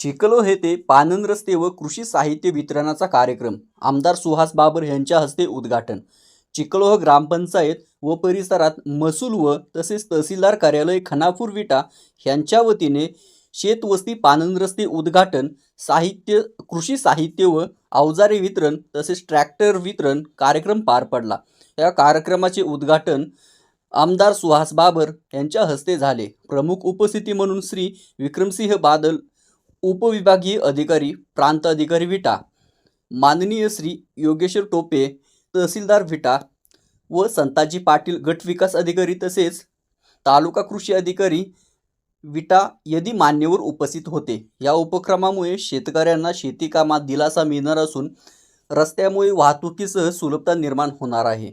चिखलो ते पानंद रस्ते व कृषी साहित्य वितरणाचा कार्यक्रम. आमदार सुहास बाबर यांच्या हस्ते उद्घाटन. चिखलोह ग्रामपंचायत व परिसरात महसूल व तसेच तहसीलदार कार्यालय खनापूर विटा यांच्या वतीने शेतवस्ती पानंद रस्ते उद्घाटन साहित्य कृषी साहित्य व अवजारे वितरण तसेच ट्रॅक्टर वितरण कार्यक्रम पार पडला. या कार्यक्रमाचे उद्घाटन आमदार सुहास बाबर यांच्या हस्ते झाले. प्रमुख उपस्थिती म्हणून श्री विक्रमसिंह बादल उपविभागीय अधिकारी प्रांत अधिकारी विटा माननीय श्री योगेश्वर टोपे तहसीलदार विटा व संताजी पाटील गट विकास अधिकारी तसेच तालुका कृषी अधिकारी विटा यदी मान्यवर उपस्थित होते. या उपक्रमामुळे शेतकऱ्यांना शेतीकामात दिलासा मिळणार असून रस्त्यामुळे वाहतुकीसह सुलभता निर्माण होणार आहे.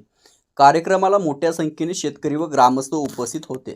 कार्यक्रमाला मोठ्या संख्येने शेतकरी व ग्रामस्थ उपस्थित होते.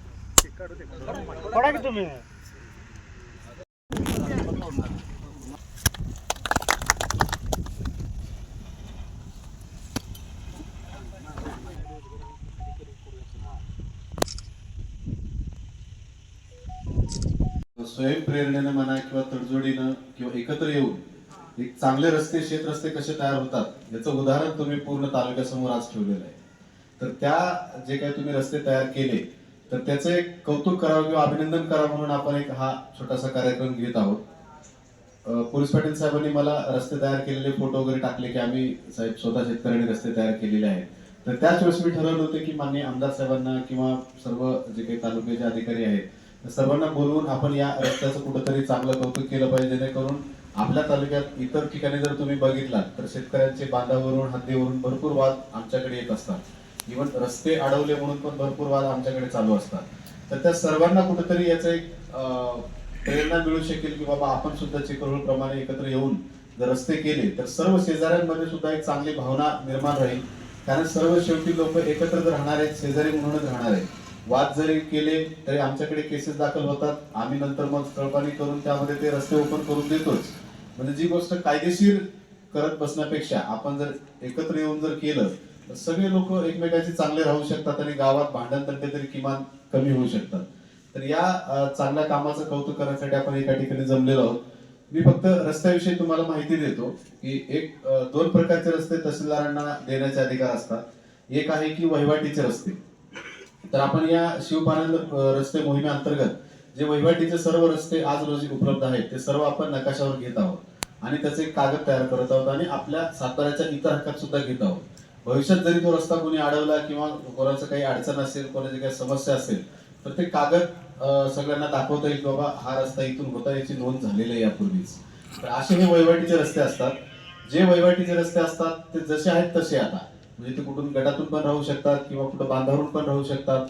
तुम्ही. स्वयंप्रेरणेनं म्हणा किंवा तडजोडीनं किंवा एकत्र येऊन एक चांगले रस्ते शेत रस्ते कसे तयार होतात याचं उदाहरण तुम्ही पूर्ण तालुक्यासमोर आज ठेवलेलं आहे. तर त्या जे काही तुम्ही रस्ते तयार केले तर त्याचं एक कौतुक करावं किंवा अभिनंदन करावं म्हणून आपण एक हा छोटासा कार्यक्रम घेत आहोत. पोलीस पाटील साहेबांनी मला रस्ते तयार केलेले फोटो वगैरे टाकले की आम्ही साहेब स्वतः शेतकऱ्यांनी रस्ते तयार केलेले आहेत. तर त्याच वेळेस मी ठरवलं होतं की माननीय आमदार साहेबांना किंवा सर्व जे काही तालुक्याचे अधिकारी आहेत सर्वांना बोलवून आपण या रस्त्याचं कुठंतरी चांगलं कौतुक केलं पाहिजे जेणेकरून आपल्या तालुक्यात इतर ठिकाणी जर तुम्ही बघितलात तर शेतकऱ्यांचे बांधावरून हद्दीवरून भरपूर वाद आमच्याकडे येत असतात. इव्हन रस्ते अडवले म्हणून पण भरपूर वाद आमच्याकडे चालू असतात. तर त्या सर्वांना कुठेतरी याचं एक प्रेरणा मिळू शकेल की बाबा आपण सुद्धा चिकरोळ प्रमाणे एकत्र येऊन जर रस्ते केले तर सर्व शेजाऱ्यांमध्ये सुद्धा एक चांगली भावना निर्माण राहील. कारण सर्व शेवटी लोक एकत्र राहणार आहेत शेजारी म्हणूनच राहणार आहेत. वाद जरी केले तरी आमच्याकडे केसेस दाखल होतात. आम्ही नंतर मग तळपाणी करून त्यामध्ये ते रस्ते ओपन करून देतोच. म्हणजे जी गोष्ट कायदेशीर करत बसण्यापेक्षा आपण जर एकत्र येऊन जर केलं सगळे लोक एकमेकांशी चांगले राहू शकतात आणि गावात भांडण तंटे तरी किमान कमी होऊ शकतात. तर या चांगल्या कामाचं कौतुक करण्यासाठी आपण एका ठिकाणी जमलेलो आहोत. मी फक्त रस्त्याविषयी तुम्हाला माहिती देतो की एक दोन प्रकारचे रस्ते तहसीलदारांना देण्याचे अधिकार असतात. एक आहे की वहिवाटीचे रस्ते. तर आपण या शिवपानंद रस्ते मोहिमेअंतर्गत जे वहिवाटीचे सर्व रस्ते आज रोजी उपलब्ध आहेत ते सर्व आपण नकाशावर घेत आहोत. आणि त्याचे एक कागद तयार करत आहोत आणि आपल्या साताऱ्याच्या इतर हक्कात सुद्धा घेत आहोत. भविष्यात जरी तो रस्ता कोणी अडवला किंवा कोणाचं काही अडचण असेल कोणाची काही समस्या असेल तर ते कागद सगळ्यांना दाखवता येईल बाबा हा रस्ता इथून होता याची नोंद झालेली आहे यापूर्वीच. तर असे हे वहिवाटीचे रस्ते असतात. जे वहिवाटीचे रस्ते असतात ते जसे आहेत तसे आता. म्हणजे ते कुठून गटातून पण राहू शकतात किंवा कुठं बांधावरून पण राहू शकतात.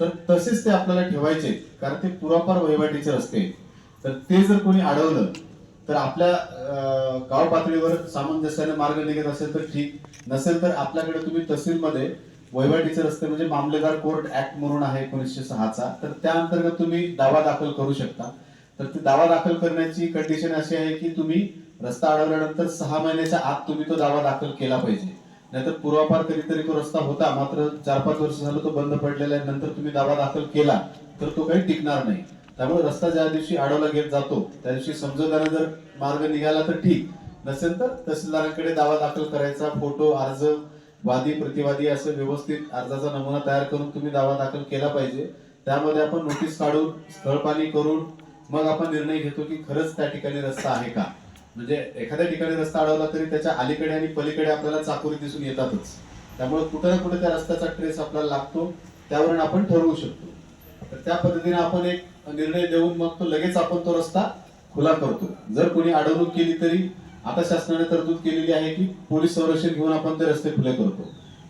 तर तसेच ते आपल्याला ठेवायचे कारण ते पुरापार वहिवाटीचे रस्ते आहेत. तर ते जर कोणी अडवलं तर आपल्या गाव पातळीवर सामंजस्याने मार्ग निघत असेल तर ठीक. नसेल तर आपल्याकडे तुम्ही तहसीलमध्ये वहिवाटीचे रस्ते म्हणजे मामलेदार कोर्ट ऍक्ट म्हणून आहे एकोणीसशे सहाचा. तर त्या अंतर्गत तुम्ही दावा दाखल करू शकता. तर ते दावा दाखल करण्याची कंडिशन अशी आहे की तुम्ही रस्ता अडवल्यानंतर सहा महिन्याच्या आत तुम्ही तो दावा दाखल केला पाहिजे. नाहीतर पूर्वापार कधीतरी तो रस्ता होता मात्र चार पाच वर्ष झालं तो बंद पडलेला आहे नंतर तुम्ही दावा दाखल केला तर तो काही टिकणार नाही. त्यामुळे रस्ता ज्या दिवशी अडवला घेत जातो त्या दिवशी समजवताना जर मार्ग निघाला तर ठीक. नसेल तर तहसीलदारांकडे दावा दाखल करायचा फोटो अर्ज वादी प्रतिवादी असं व्यवस्थित अर्जाचा नमुना तयार करून तुम्ही दावा दाखल केला पाहिजे. त्यामध्ये आपण नोटीस काढून स्थळपाणी करून मग आपण निर्णय घेतो की खरंच त्या ठिकाणी रस्ता आहे का. म्हणजे एखाद्या ठिकाणी रस्ता अडवला तरी त्याच्या अलीकडे आणि पलीकडे आपल्याला चाकोरी दिसून येतातच. त्यामुळे कुठे ना कुठे त्या रस्त्याचा ट्रेस आपल्याला लागतो त्यावरून आपण ठरवू शकतो. तर त्या पद्धतीने आपण एक निर्णय देऊन मग तो लगेच आपण तो रस्ता खुला करतो. जर कोणी अडवणूक केली तरी आता शासनाने तरतूद केलेली आहे की पोलीस संरक्षण घेऊन आपण ते रस्ते खुले करतो.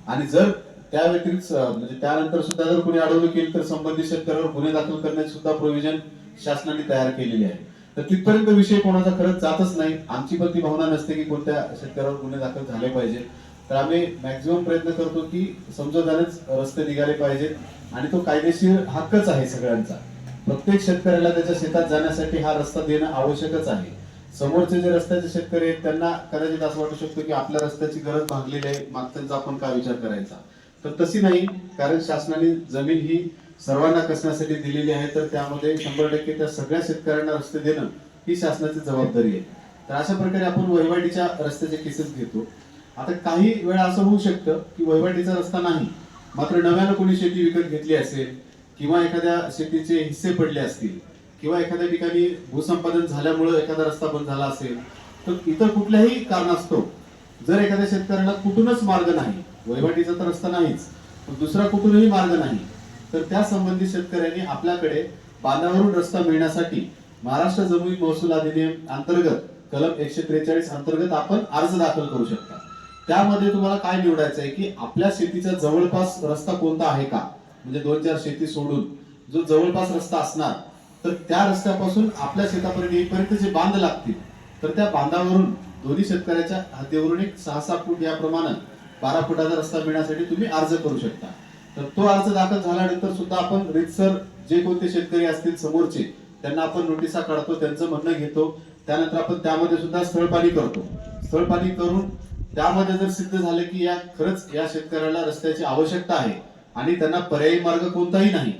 आणि जर त्या व्यतिरिक्त म्हणजे त्यानंतर सुद्धा जर कोणी अडवणूक केली तर संबंधित शेतकऱ्यावर गुन्हे दाखल करण्याची सुद्धा प्रोव्हिजन शासनाने तयार केलेली आहे. तर तिथपर्यंत विषय कोणाचा खरंच जातच नाही. आमची पण ती भावना नसते की कोणत्या शेतकऱ्यावर गुन्हे दाखल झाले पाहिजे. तर आम्ही मॅक्झिमम प्रयत्न करतो की समजोदानेच रस्ते निघाले पाहिजेत आणि तो कायदेशीर हक्कच आहे सगळ्यांचा. प्रत्येक शेतकऱ्याला त्याच्या शेतात जाण्यासाठी हा रस्ता देणं आवश्यकच आहे. समोरचे जे रस्त्याचे शेतकरी आहेत त्यांना कदाचित असं वाटू शकतो की आपल्या रस्त्याची गरज भागलेली आहे मागच्यांचा आपण काय विचार करायचा? तर तशी नाही कारण शासनाने जमीन ही सर्वांना कसण्यासाठी दिलेली आहे तर त्यामध्ये शंभर टक्के त्या सगळ्या शेतकऱ्यांना रस्ते देणं ही शासनाची जबाबदारी आहे. तर अशा प्रकारे आपण वहिवाटीच्या रस्त्याचे केसेस घेतो. आता काही वेळा असं होऊ शकतं की वहिवाटीचा रस्ता नाही. मात्र नव्यानं कोणी शेती विकत घेतली असेल किंवा एखाद्या शेतीचे हिस्से पडले असतील किंवा एखाद्या ठिकाणी भूसंपादन झाल्यामुळं एखादा रस्ता बंद झाला असेल तर इतर कुठल्याही कारणास्तव जर एखाद्या शेतकऱ्याला कुठूनच मार्ग नाही वहिवाटीचा तर रस्ता नाहीच पण दुसरा कुठूनही मार्ग नाही तर त्या संबंधित शेतकऱ्यांनी आपल्याकडे बांधावरून रस्ता मिळण्यासाठी महाराष्ट्र जमीन महसूल अधिनियम अंतर्गत कलम एकशे त्रेचाळीस अंतर्गत आपण अर्ज दाखल करू शकता. त्यामध्ये तुम्हाला काय निवडायचं आहे की आपल्या शेतीचा जवळपास रस्ता कोणता आहे का? म्हणजे दोन चार शेती सोडून जो जवळपास रस्ता असणार तर त्या रस्त्यापासून आपल्या शेतापर्यंत येईपर्यंत जे बांध लागतील तर त्या बांधावरून दोन्ही शेतकऱ्याच्या हद्दीवरून एक सहा सहा फूट याप्रमाणे बारा फुटाचा रस्ता मिळण्यासाठी तुम्ही अर्ज करू शकता. तर तो अर्ज दाखल झाल्यानंतर सुद्धा आपण रितसर जे कोणते शेतकरी असतील समोरचे त्यांना आपण नोटिसा काढतो त्यांचं म्हणणं घेतो. त्यानंतर आपण त्यामध्ये सुद्धा स्थळपाणी करतो. स्थळपाणी करून त्यामध्ये जर सिद्ध झालं की या खरंच या शेतकऱ्याला रस्त्याची आवश्यकता आहे आणि त्यांना पर्यायी मार्ग कोणताही नाही.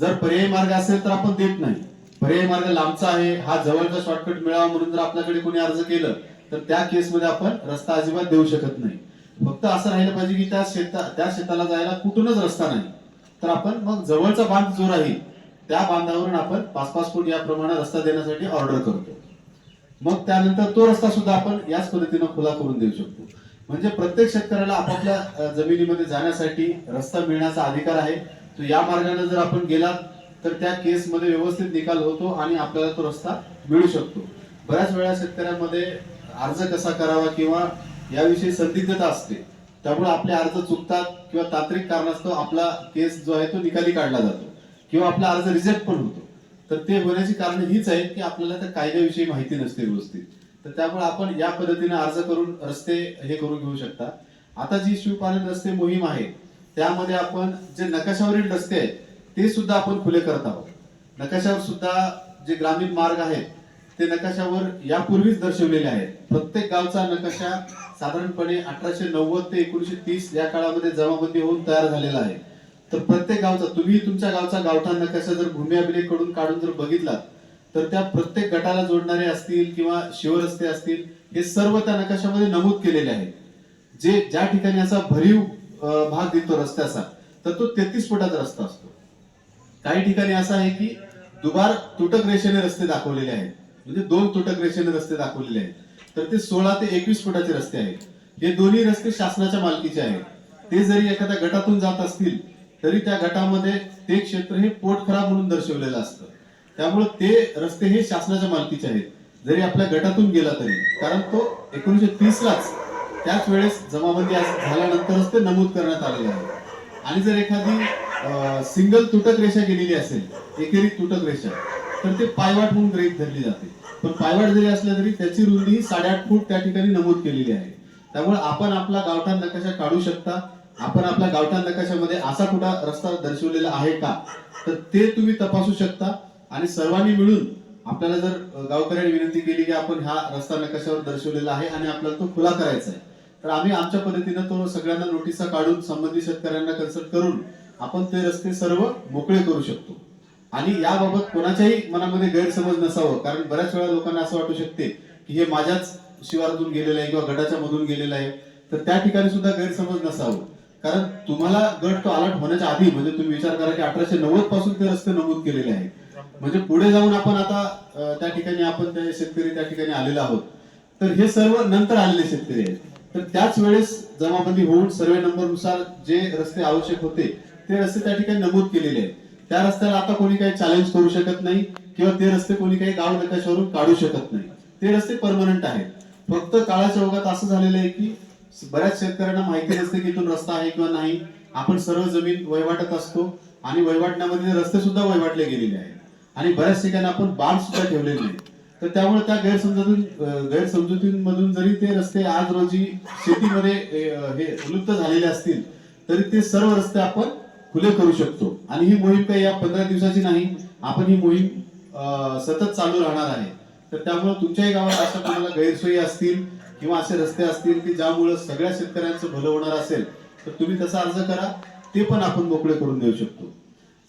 जर पर्यायी मार्ग असेल तर आपण देत नाही. पर्यायी मार्ग लांबचा आहे हा जवळचा शॉर्टकट मिळावा म्हणून जर आपल्याकडे कोणी अर्ज केलं तर त्या केसमध्ये आपण रस्ता अजिबात देऊ शकत नाही. फक्त असं राहिलं पाहिजे की त्या शेता त्या शेताला जायला कुठूनच रस्ता नाही. तर आपण मग जवळचा बांध जो राहील त्या बांधावरून आपण पाच पाच फूट या प्रमाणात रस्ता देण्यासाठी ऑर्डर करतो. मग त्यानंतर तो रस्ता सुद्धा आपण याच पद्धतीनं खुला करून देऊ शकतो. म्हणजे प्रत्येक शेतकऱ्याला आपापल्या जमिनीमध्ये जाण्यासाठी रस्ता मिळण्याचा अधिकार आहे. तो या मार्गाने जर आपण गेलात तर त्या केसमध्ये व्यवस्थित निकाल होतो आणि आपल्याला तो रस्ता मिळू शकतो. बऱ्याच वेळा शेतकऱ्यांमध्ये अर्ज कसा करावा किंवा याविषयी संदिग्धता असते. त्यामुळे आपले अर्ज चुकतात किंवा तांत्रिक कारणास्तव आपला केस जो आहे तो निकाली काढला जातो. किंवा आपला अर्ज रिजेक्ट पण होतो. तर ते होण्याची कारण हीच आहेत की आपल्याला त्या कायद्याविषयी माहिती नसते व्यवस्थित तर त्यामुळे आपण या पद्धतीने अर्ज करून रस्ते हे करून घेऊ शकता. आता जी शिवपालन रस्ते मोहीम आहे त्यामध्ये आपण जे नकाशावरील रस्ते आहेत ते सुद्धा आपण खुले करत आहोत. नकाशावर सुद्धा जे ग्रामीण मार्ग आहेत ते नकाशावर यापूर्वीच दर्शवलेले आहेत. प्रत्येक गावचा नकाशा साधारणपणे अठराशे नव्वद ते एकोणीशे तीस या काळामध्ये जमाबंदी होऊन तयार झालेला आहे. तर प्रत्येक गावचा तुम्ही तुमच्या गावचा गावठाण नकाशा जर भूमी अभिलेखकडून काढून जर बघितला तर त्या प्रत्येक गटाला जोडणारे असतील किंवा शिवरस्ते असतील हे सर्व त्या नकाशामध्ये नमूद केलेले आहे जे ज्या ठिकाणी असा भरीव भाग दिसतो रस्त्याचा तर तो तेहतीस फुटाचा रस्ता असतो. काही ठिकाणी असं आहे की दुबार तुटक रेषेने रस्ते दाखवलेले आहेत. म्हणजे दोन तुटक रेषेने रस्ते दाखवलेले आहेत. तर ते सोळा ते एकवीस फुटाचे रस्ते आहेत. हे दोन्ही रस्ते शासनाच्या मालकीचे आहेत. ते जरी एखाद्या गटातून जात असतील तरी त्या गटामध्ये ते क्षेत्र हे पोट खराब म्हणून दर्शवलेलं असतं. त्यामुळे ते रस्ते हे शासनाच्या मालकीचे आहेत. जरी आपल्या गटातून गेला तरी. कारण तो एकोणीशे तीस लाच त्याच वेळेस जमाबंदी झाल्यानंतरच ते नमूद करण्यात आलेले आहे. आणि जर एखादी सिंगल तुटक रेषा गेलेली असेल एकेरी तुटक रेषा तर ते पायवाट म्हणून ग्रहित धरली जाते. पण पायवाट जरी असल्या तरी त्याची रुंदी ही साडेआठ फूट त्या ठिकाणी नमूद केलेली आहे. त्यामुळे आपण आपला गावठाण नकाशा काढू शकता. आपण आपल्या गावठाण नकाशामध्ये असा कुठला रस्ता दर्शवलेला आहे का? तर ते तुम्ही तपासू शकता. आणि सर्वांनी मिळून आपल्याला जर गावकऱ्यांनी विनंती केली की आपण हा रस्ता नकाशावर दर्शवलेला आहे आणि आपल्याला तो खुला करायचा आहे. तर आम्ही आमच्या पद्धतीनं तो सगळ्यांना नोटिसा काढून संबंधित शेतकऱ्यांना कन्सल्ट करून आपण ते रस्ते सर्व मोकळे करू शकतो. आणि याबाबत कोणाच्याही मनामध्ये गैरसमज नसावं. कारण बऱ्याच वेळा लोकांना असं वाटू शकते की हे माझ्याच शिवारातून गेलेलं आहे किंवा गटाच्या मधून गेलेलं आहे. तर त्या ठिकाणी सुद्धा गैरसमज नसावं. कारण तुम्हाला गट तो अलर्ट होण्याच्या आधी म्हणजे तुम्ही विचार करा की अठराशे नव्वदपासून ते रस्ते नमूद केलेले आहेत. म्हणजे पुढे जाऊन आपण आता त्या ठिकाणी आपण त्या शेतकरी त्या ठिकाणी आलेलो आहोत. तर हे सर्व नंतर आलेले शेतकरी आहेत. तर त्याच वेळेस जमाबंदी होऊन सर्वे नंबरनुसार जे रस्ते आवश्यक होते ते रस्ते त्या ठिकाणी नमूद केलेले आहेत. त्या रस्त्याला आता कोणी काही चॅलेंज करू शकत नाही किंवा ते रस्ते कोणी काही गाव नकाशावरून काढू शकत नाही. ते रस्ते परमनंट आहेत. फक्त काळाच्या ओघात असं झालेलं आहे की बऱ्याच शेतकऱ्यांना माहिती नसते की इथून रस्ता आहे किंवा नाही. आपण सर्व जमीन वैवाटत असतो आणि वैवाटण्यामध्ये रस्ते सुद्धा वहिवाटले गेलेले आहेत. आणि बऱ्याच ठिकाणी आपण बाण सुद्धा ठेवलेले आहेत. तर त्यामुळे त्या गैरसमजातून गैरसमजुतींमधून जरी ते रस्ते आज रोजी शेतीमध्ये हे विलुप्त झालेले असतील तरी ते सर्व रस्ते आपण खुले करू शकतो. आणि ही मोहीम काही या पंधरा दिवसाची नाही. आपण ही मोहीम सतत चालू राहणार आहे. तर त्यामुळे तुमच्याही गावात अशा कोणाला गैरसोयी असतील किंवा असे रस्ते असतील की ज्यामुळे सगळ्या शेतकऱ्यांचं भलं होणार असेल तर तुम्ही तसा अर्ज करा. ते पण आपण मोकळे करून देऊ शकतो.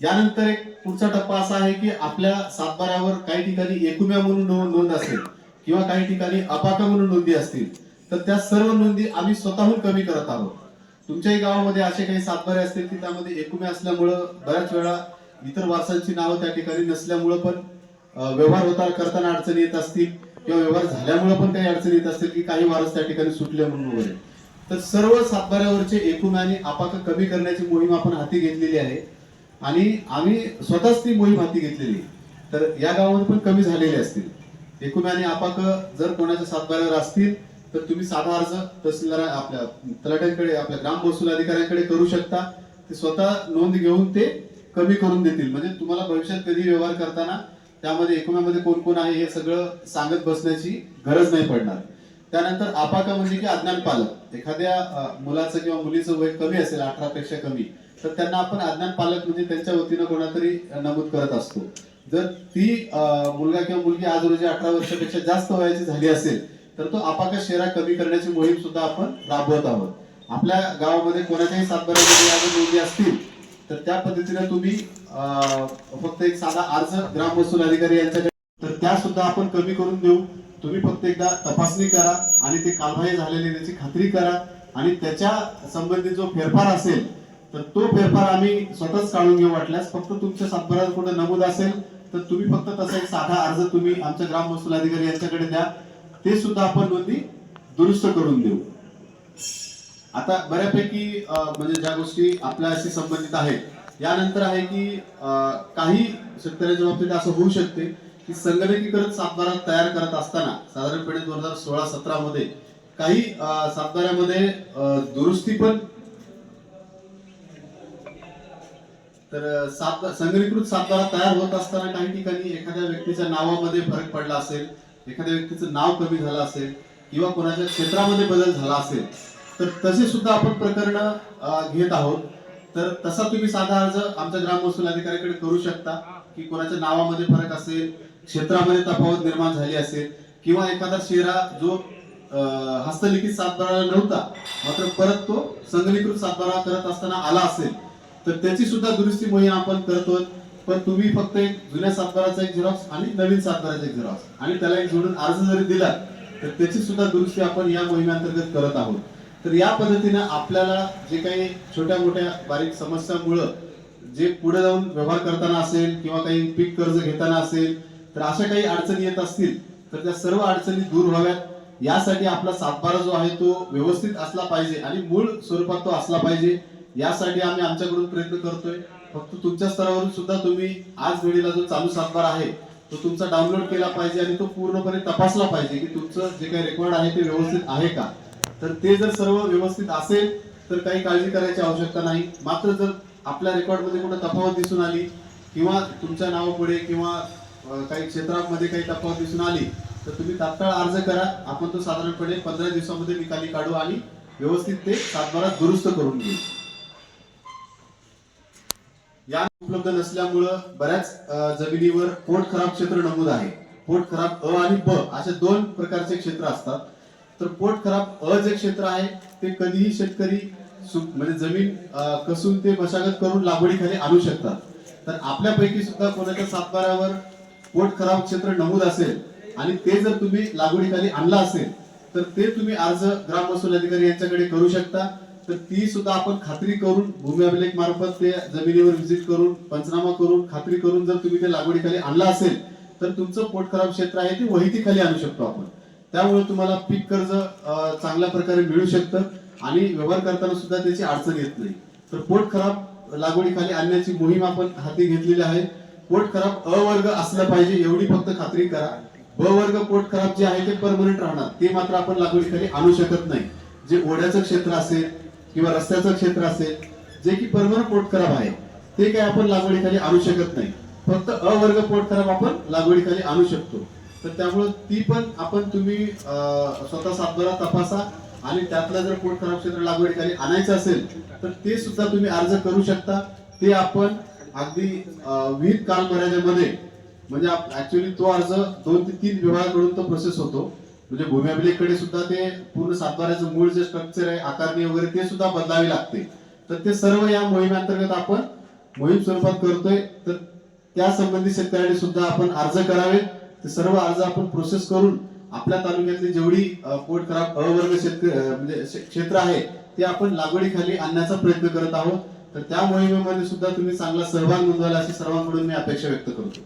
यानंतर एक पुढचा टप्पा असा आहे की आपल्या सातबाऱ्यावर काही ठिकाणी एकुम्या म्हणून नोंद असेल किंवा काही ठिकाणी अपाका म्हणून नोंदी असतील तर त्या सर्व नोंदी आम्ही स्वतःहून कमी करत आहोत. तुमच्याही गावामध्ये असे काही सातबारे असतील की त्यामध्ये एकुम्या असल्यामुळं बऱ्याच वेळा इतर वारसांची नावं त्या ठिकाणी नसल्यामुळं पण व्यवहार होता करताना अडचणी येत असतील. किंवा व्यवहार झाल्यामुळे पण काही अडचणी येत असतील की काही वारस त्या ठिकाणी सुटले म्हणून वगैरे. तर सर्व सातबाऱ्यावरचे एकूण आणि आपाक कमी करण्याची मोहीम आपण हाती घेतलेली आहे. आणि आम्ही स्वतःच ती मोहीम हाती घेतलेली तर या गावामध्ये पण कमी झालेले असतील. एकूण आणि आपाक जर कोणाच्या सातबाऱ्यावर असतील तर तुम्ही साधा अर्ज तहसीलदार आपल्या तलाट्यांकडे आपल्या ग्राम महसूल अधिकाऱ्यांकडे करू शकता. ते स्वतः नोंद घेऊन ते कमी करून देतील. म्हणजे तुम्हाला भविष्यात कधी व्यवहार करताना त्यामध्ये एकूणामध्ये कोण कोण आहे हे सगळं सांगत बसण्याची गरज नाही पडणार. त्यानंतर आपाका म्हणजे की अज्ञान पालक. एखाद्या मुलाचं किंवा मुलीचं वय कमी असेल अठरा पेक्षा कमी तर त्यांना आपण अज्ञान पालक म्हणजे त्यांच्या वतीनं कोणातरी नमूद करत असतो. जर ती मुलगा किंवा मुलगी आज रोजी अठरा वर्षापेक्षा जास्त वयाची झाली असेल तर तो आपाका शेरा कमी करण्याची मोहीम सुद्धा आपण राबवत आहोत. आपल्या गावामध्ये कोणाच्याही सातबाऱ्यामध्ये अजून असतील तर त्या पद्धतीने तुम्ही फक्त एक साधा अर्ज ग्राम महसूल अधिकारी यांच्याकडे. तर त्या सुद्धा आपण कमी करून देऊ. तुम्ही फक्त एकदा तपासणी करा आणि ते कालबाह्य झालेले त्याची खात्री करा. आणि त्याच्या संबंधित जो फेरफार असेल तर तो फेरफार आम्ही स्वतःच काढून घेऊ वाटल्यास. फक्त तुमच्या सातबाऱ्यात कुठे नमूद असेल तर तुम्ही फक्त तसा एक साधा अर्ज तुम्ही आमच्या ग्राम महसूल अधिकारी यांच्याकडे द्या. ते सुद्धा आपण नोंदी दुरुस्त करून देऊ. आता बऱ्यापैकी म्हणजे ज्या गोष्टी आपल्याशी संबंधित आहेत यानंतर आहे की अं, काही शेतकऱ्यांच्या बाबतीत असं होऊ शकते की संगणकीकरण सातबारा तयार करत असताना साधारणपणे दोन हजार सोळा सतरा मध्ये काही अं, सातबाऱ्यामध्ये दुरुस्ती पण तर सात संगणीकृत सातबारा तयार होत असताना काही ठिकाणी एखाद्या व्यक्तीच्या नावामध्ये फरक पडला असेल एखाद्या व्यक्तीचं नाव कमी झालं असेल किंवा कोणाच्या क्षेत्रामध्ये बदल झाला असेल तर तसे सुद्धा आपण प्रकरण घेत आहोत. तर तसा तुम्ही साधा अर्ज आमच्या ग्राम महसूल अधिकाऱ्याकडे करू शकता की कोणाच्या नावामध्ये फरक असेल क्षेत्रामध्ये तफावत निर्माण झाली असेल किंवा एखादा शेरा जो हस्तलिखित सातबारा नव्हता मात्र परत तो संगणीकृत सातबारा करत असताना आला असेल तर त्याची सुद्धा दुरुस्ती मोहीम आपण करतो पण तुम्ही फक्त एक जुन्या सातबाराचा एक झेरॉक्स आणि नवीन सातबाराचा एक झेरॉक्स आणि त्याला एक जोडून अर्ज जरी दिला तर त्याची सुद्धा दुरुस्ती आपण या मोहिमेअंतर्गत करत आहोत. तर या पद्धतीनं आपल्याला जे काही छोट्या मोठ्या बारीक समस्यामुळं जे पुढे जाऊन व्यवहार करताना असेल किंवा काही पीक कर्ज घेताना असेल तर अशा काही अडचणी येत असतील तर त्या सर्व अडचणी दूर व्हाव्यात. यासाठी आपला सातबारा जो आहे तो व्यवस्थित असला पाहिजे आणि मूळ स्वरूपात तो असला पाहिजे. यासाठी आम्ही आमच्याकडून प्रयत्न करतोय. फक्त तुमच्या स्तरावरून सुद्धा तुम्ही आज वेळेला जो चालू सातबारा आहे तो तुमचा डाउनलोड केला पाहिजे आणि तो पूर्णपणे तपासला पाहिजे की तुमचं जे काही रेकॉर्ड आहे ते व्यवस्थित आहे का. तर ते जर सर्व व्यवस्थित असेल तर काही काळजी करायची आवश्यकता नाही. मात्र जर आपल्या रेकॉर्डमध्ये कुठे तफावत दिसून आली किंवा तुमच्या नावापुढे किंवा काही क्षेत्रामध्ये काही तफावत दिसून आली तर तुम्ही तात्काळ अर्ज करा. आपण तो साधारणपणे पंधरा दिवसामध्ये निकाली काढू आणि व्यवस्थित ते सातबारा दुरुस्त करून घेऊ. या उपलब्ध नसल्यामुळं बऱ्याच जमिनीवर पोट खराब क्षेत्र नमूद आहे. पोट खराब अ आणि ब असे दोन प्रकारचे क्षेत्र असतात. तर पोट खराब अ जे क्षेत्र आहे. ते कधीही शेतकरी सु- म्हणजे जमीन कसून ते मशागत करून लागवडीखाली आणू शकतात. तर आपल्यापैकी सुद्धा कोणाच्या सातबाऱ्यावर पोट खराब क्षेत्र नमूद असेल आणि ते जर तुम्ही लागवडीखाली आणला असेल तर ते तुम्ही अर्ज ग्राम महसूल अधिकारी यांच्याकडे करू शकता. तर ती सुद्धा आपण खात्री करून भूमी अभिलेख मार्फत ते जमिनीवर व्हिजिट करून पंचनामा करून खात्री करून जर तुम्ही ते लागवडीखाली आणला असेल तर तुमचं पोट खराब क्षेत्र आहे ते वहितीखाली आणू शकतो आपण. त्यामुळे तुम्हाला पीक कर्ज चांगल्या प्रकारे मिळू शकतं आणि व्यवहार करताना सुद्धा त्याची अडचण येत नाही. तर पोट खराब लागवडीखाली आणण्याची मोहीम आपण हाती घेतलेली आहे. पोट खराब अ वर्ग असलं पाहिजे एवढी फक्त खात्री करा. ब वर्ग पोट खराब जे आहे ते परमनंट राहणार. ते मात्र आपण लागवडीखाली आणू शकत नाही. जे ओढ्याचं क्षेत्र असेल किंवा रस्त्याचं क्षेत्र असेल जे की परमनंट पोट खराब आहे ते काय आपण लागवडीखाली आणू शकत नाही. फक्त अ वर्ग पोट खराब आपण लागवडीखाली आणू शकतो. तर त्यामुळे ती पण आपण तुम्ही स्वतः सातबारा तपासा आणि त्यातला जर पोट खराब क्षेत्र लागवडीखाली आणायचं असेल तर ते सुद्धा तुम्ही अर्ज करू शकता. ते आपण अगदी अं, विहित कालमर्यादेमध्ये म्हणजे ऍक्च्युली तो अर्ज दोन ते तीन विभागाकडून तो प्रोसेस होतो. म्हणजे भूमी अभिलेखकडे सुद्धा ते पूर्ण सातबाऱ्याचं मूळ जे स्ट्रक्चर आहे आकारणी वगैरे ते सुद्धा बदलावे लागते. तर ते सर्व या मोहिमेअंतर्गत आपण मोहीम स्वरूपात करतोय. तर त्या संबंधित शेतकऱ्यांनी सुद्धा आपण अर्ज करावे ते सर्व अर्ज आपण प्रोसेस करून आपल्या तालुक्यातली जेवढी अ, पोट खराब अवर्ग शेतकरी म्हणजे क्षेत्र आहे ते आपण लागवडीखाली आणण्याचा प्रयत्न करत आहोत. तर त्या मोहिमेमध्ये सुद्धा तुम्ही चांगला सहभाग नोंदवायला अशी सर्वांकडून मी अपेक्षा व्यक्त करतो.